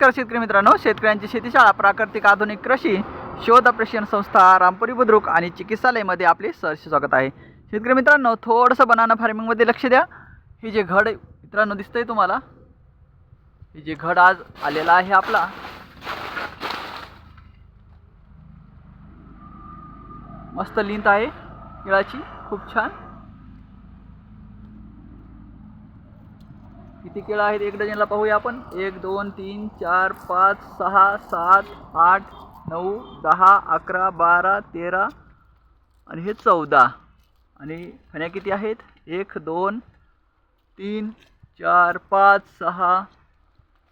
नमस्कार शेतकरी मित्रांनो शेतकऱ्यांची शेतीशाळा प्राकृतिक आधुनिक कृषी शोध प्रशिक्षण संस्था रामपुरी बुद्रुक आणि चिकित्सालयमध्ये आपले सहर्ष स्वागत आहे. शेतकरी मित्रांनो थोडंसं बनाना फार्मिंगमध्ये लक्ष द्या. हे जे घड मित्रांनो दिसतंय तुम्हाला हे जे घड आज आलेला आहे आपला. मस्त लिंत आहे केळाची खूप छान. किती केळं आहेत? एक डझनला पाहूया आपण. एक दोन तीन चार पाच सहा सात आठ नऊ दहा अकरा बारा तेरा आणि हे चौदा. आणि फण्या किती आहेत? एक दोन तीन चार पाच सहा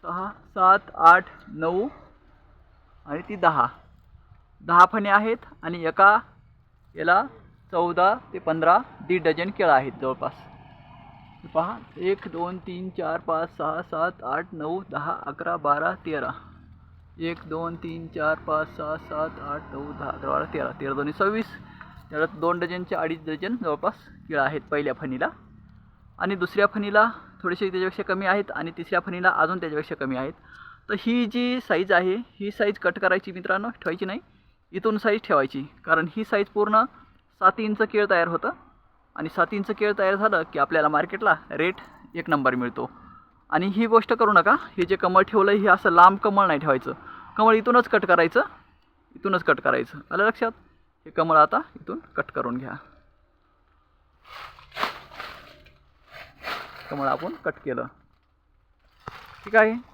सहा सात आठ नऊ आणि ती दहा. दहा फण्या आहेत आणि एका याला चौदा ते पंधरा दीड डझन केळं आहेत जवळपास. पहा एक दोन तीन चार पाच सहा सात आठ नऊ दहा अकरा बारा तेरा. एक दोन तीन चार पाच सहा सात आठ नऊ दहा अकरा बारा तेरा. तेरा दोन्ही सव्वीस. त्यात दोन डझनचे अडीच डझन जवळपास केळं आहेत पहिल्या फणीला. आणि दुसऱ्या फणीला थोडेसे त्याच्यापेक्षा कमी आहेत आणि तिसऱ्या फणीला अजून त्याच्यापेक्षा कमी आहेत. तर ही जी साईज आहे ही साईज कट करायची मित्रांनो ठेवायची नाही. इथून साईज ठेवायची. कारण ही साईज पूर्ण सात इंच केळ तयार होतं. आणि सात केळ तयार झालं की आपल्याला मार्केटला रेट एक नंबर मिळतो. आणि ही गोष्ट करू नका. हे जे कमळ ठेवलं हे असं लांब कमळ नाही ठेवायचं. कमळ इथूनच कट करायचं. इथूनच कट करायचं. आलं लक्षात? हे कमळ आता इथून कट करून घ्या. कमळ आपण कट केलं. ठीक आहे?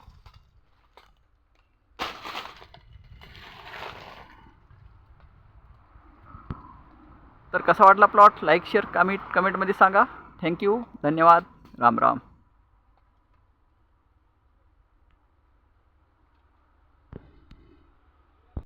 तर कसा वाटला प्लॉट? लाईक शेअर कमेंट कमेंटमध्ये सांगा. थँक्यू धन्यवाद. राम राम.